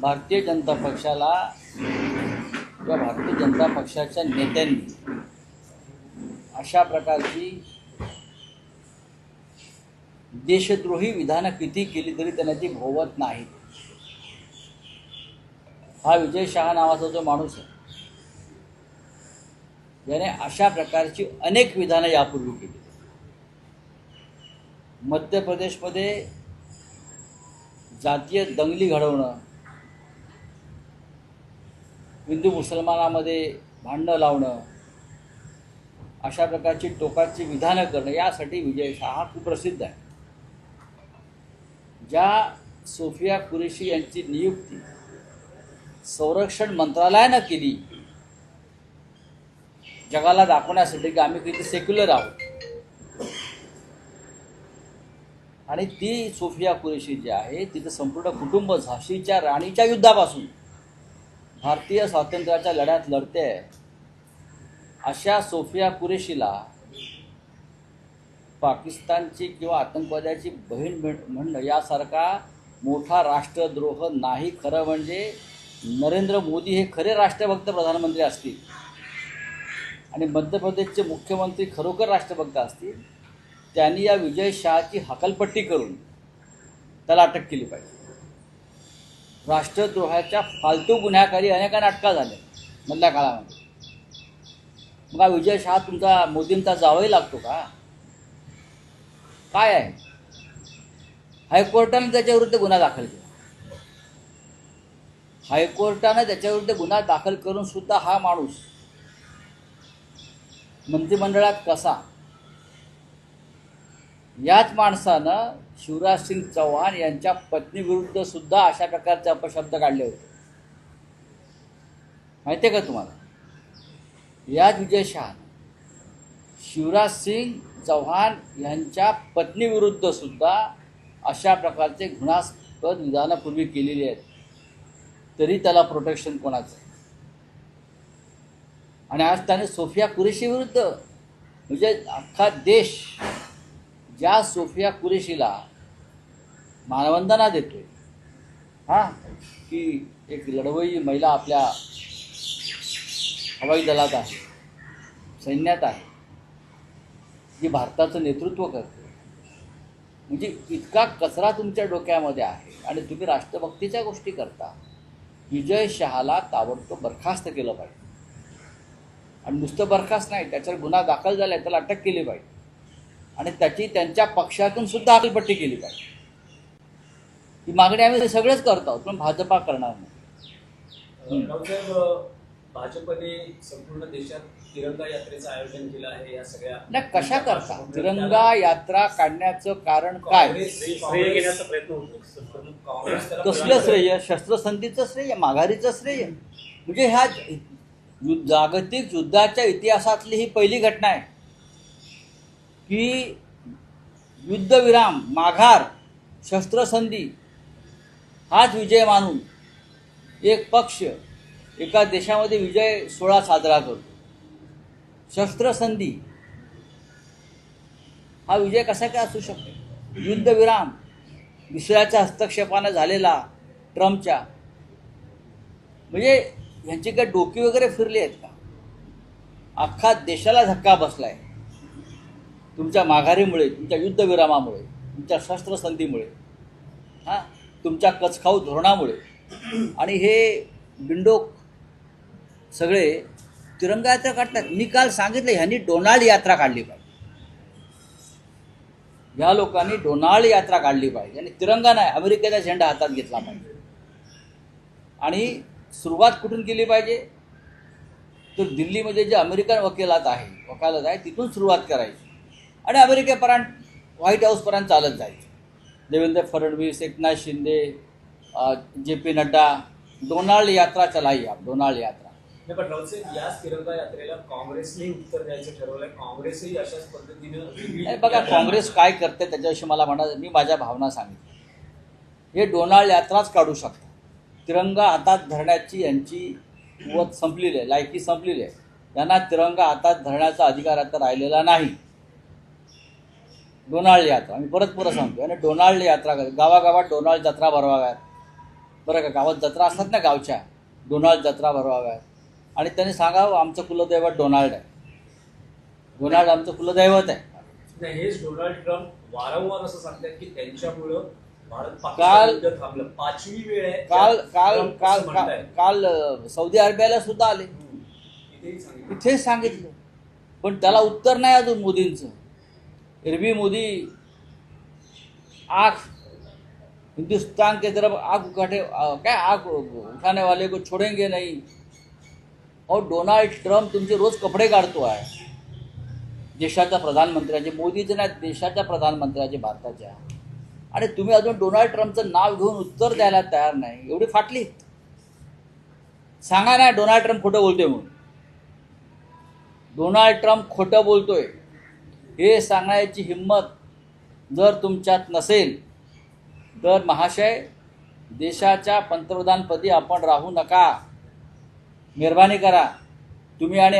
भारतीय जनता पक्षाला किंवा भारतीय जनता पक्षाच्या नेत्यांनी अशा प्रकारची देशद्रोही विधानं किती केली तरी त्यांना ती भोवत नाहीत हा विजय शहा नावाचा जो माणूस आहे याने अशा प्रकारची अनेक विधानं यापूर्वी केली. मध्य प्रदेशमध्ये जातीय दंगली घडवणं हिंदू मुसलमानामध्ये भांडणं लावणं अशा प्रकारची टोकाची विधानं करणं यासाठी विजय शहा हा खूप प्रसिद्ध आहे. ज्या सोफिया कुरेशी यांची नियुक्ती संरक्षण मंत्रालयानं केली जगाला दाखवण्यासाठी की आम्ही किती सेक्युलर आहोत. आणि ती सोफिया कुरेशी जी आहे तिचं संपूर्ण कुटुंब झाशीच्या राणीच्या युद्धापासून भारतीय स्वातंत्र्याच्या लढ्यात लढते. अशा सोफिया कुरेशीला पाकिस्तानची किंवा आतंकवाद्याची बहीण म्हण- म्हणणं यासारखा मोठा राष्ट्रद्रोह नाही. खरं म्हणजे नरेंद्र मोदी हे खरे राष्ट्रभक्त प्रधानमंत्री असतील. आणि मध्य प्रदेशचे मुख्यमंत्री खरोखर राष्ट्रभक्त असतील. त्यांनी या विजय शहाची हकलपट्टी करून त्याला अटक केली पाहिजे. राष्ट्रद्रोहाच्या फालतू गुन्ह्याखाली अनेकांना अटका झाल्या मधल्या काळामध्ये. मग हा विजय शहा तुमचा मोदींचा जावाही लागतो का? काय आहे? हायकोर्टाने त्याच्याविरुद्ध गुन्हा दाखल केला. हायकोर्टानं त्याच्याविरुद्ध गुन्हा दाखल करून सुद्धा हा माणूस मंत्रिमंडळात कसा? याच माणसानं शिवराज सिंग चौहान यांच्या पत्नीविरुद्ध सुद्धा अशा प्रकारचे अपशब्द काढले होते. माहिती आहे का तुम्हाला? याच विजय शहा शिवराज सिंग चौहान यांच्या पत्नीविरुद्ध सुद्धा अशा प्रकारचे घृणास्पद निदानापूर्वी केलेली आहेत. तरी त्याला प्रोटेक्शन कोणाचं आणि आज त्याने सोफिया कुरेशी विरुद्ध म्हणजे अख्खा देश ज्या सोफिया कुरेशीला मानवंदना देतोय हां की एक लढवई महिला आपल्या हवाई दलात आहे सैन्यात आहे जी भारताचं नेतृत्व करते. म्हणजे इतका कचरा तुमच्या डोक्यामध्ये आहे आणि तुम्ही राष्ट्रभक्तीच्या गोष्टी करता विजय शहाला ताबडतोब बरखास्त केलं पाहिजे. आणि नुसतं बरखास्त नाही त्याच्यावर गुन्हा दाखल झाला आहे त्याला अटक केली पाहिजे. आणि त्याची त्यांच्या पक्षातून सुद्धा अकलपट्टी केली पाहिजे. ही मागणी आम्ही सगळेच करतो आहोत पण भाजपा करणार नाही. भाजपने संपूर्ण देशात तिरंगा यात्रेचं आयोजन केलं आहे या सगळ्या नाही कशा करता? तिरंगा यात्रा काढण्याचं कारण काय? श्रेय घेण्याचा प्रयत्न होतो. काँग्रेस त्याला कसलं श्रेय? शस्त्रसंधीचं श्रेय? माघारीचं श्रेय? म्हणजे ह्या यु- जागतिक युद्धाच्या इतिहासातली ही पहिली घटना आहे. की युद्धविराम माघार शस्त्रसंधी हाच विजय मानून एक पक्ष एका देशामध्ये विजय सोहळा साजरा करतो. शस्त्रसंधी हा विजय कसा काय असू शकतो? युद्धविराम दुसऱ्याच्या हस्तक्षेपानं झालेला ट्रम्पच्या. म्हणजे ह्यांची काय डोकी वगैरे फिरली आहेत का? अख्खा देशाला धक्का बसलाय. तुमच्या माघारीमुळे तुमच्या युद्धविरामामुळे तुमच्या शस्त्रसंधीमुळे हां तुमच्या कचखाऊ धोरणामुळे आणि हे बिंडोक सगळे तिरंगा यात्रा काढतात. मी काल सांगितलं ह्यांनी डोनाल्ड यात्रा काढली पाहिजे. ह्या लोकांनी डोनाल्ड यात्रा काढली पाहिजे. आणि तिरंगा नाही अमेरिकेचा झेंडा हातात घेतला पाहिजे. आणि सुरुवात कुठून केली पाहिजे? तर दिल्लीमध्ये जे अमेरिकन वकिलात आहे वकालत आहे तिथून सुरुवात करायची. आणि अमेरिकेपर्यंत व्हाईट हाऊसपर्यंत चालत जायचं. Devendra Fadnavis Eknath Shinde J P Nadda Donald यात्रा चलाई आप डोनाल्ड यात्रा. नाही, पण रावसाहेब याच तिरंगा यात्रेला काँग्रेसने उत्तर द्यायचं ठरवलंय. काँग्रेसही अशाच पद्धतीनं वेगळी नाही बघा काँग्रेस काय करते त्याच्याविषयी मला म्हणा मी माझ्या भावना सांगितल्या. हे डोनाल्ड यात्राच काढू शकतात. तिरंगा हातात धरण्याची यांची कुवत संपलेली आहे लायकी संपलेली आहे. त्यांना तिरंगा हातात धरण्याचा अधिकार आता राहिलेला नाही. डोनाल्ड यात्रा. मी परत परत सांगतो आणि डोनाल्ड यात्रा कर- गावागावात डोनाल्ड जत्रा भरवाव्यात बरं का गावात जत्रा असतात ना गावच्या? डोनाल्ड जत्रा भरवाव्या आणि त्यांनी सांगावं आमचं कुलदैवत डोनाल्ड आहे. डोनाल्ड आमचं कुलदैवत आहे. हेच डोनाल्ड ट्रम्प वारंवार असं सांगतात की त्यांच्यामुळं काल- पाचवी वेळ काल काल काल. काल सौदी अरेबियाला सुद्धा आले. इथेच सांगितलं. पण त्याला उत्तर नाही अजून मोदींचं. एरवी मोदी आग हिंदुस्तान के तरफ आग उठाने क्या आग उठाने वाले को छोडेंगे नहीं। और डोनाल्ड ट्रम्प तुमचे रोज कपडे काढतो आहे देशाच्या प्रधानमंत्र्याचे मोदीचे नाही देशाच्या प्रधानमंत्र्याचे भारताच्या आणि तुम्ही अजून डोनाल्ड ट्रम्पचं नाव घेऊन उत्तर द्यायला तयार नाही एवढी फाटली. सांगा ना डोनाल्ड ट्रम्प खोटं बोलतोय म्हणून. डोनाल्ड ट्रम्प खोटं बोलतोय. हे सांगण्याची हिंमत जर तुमच्यात नसेल तर महाशय देशाच्या पंतप्रधानपदी आपण राहू नका. मेहरबानी करा. तुम्ही आणि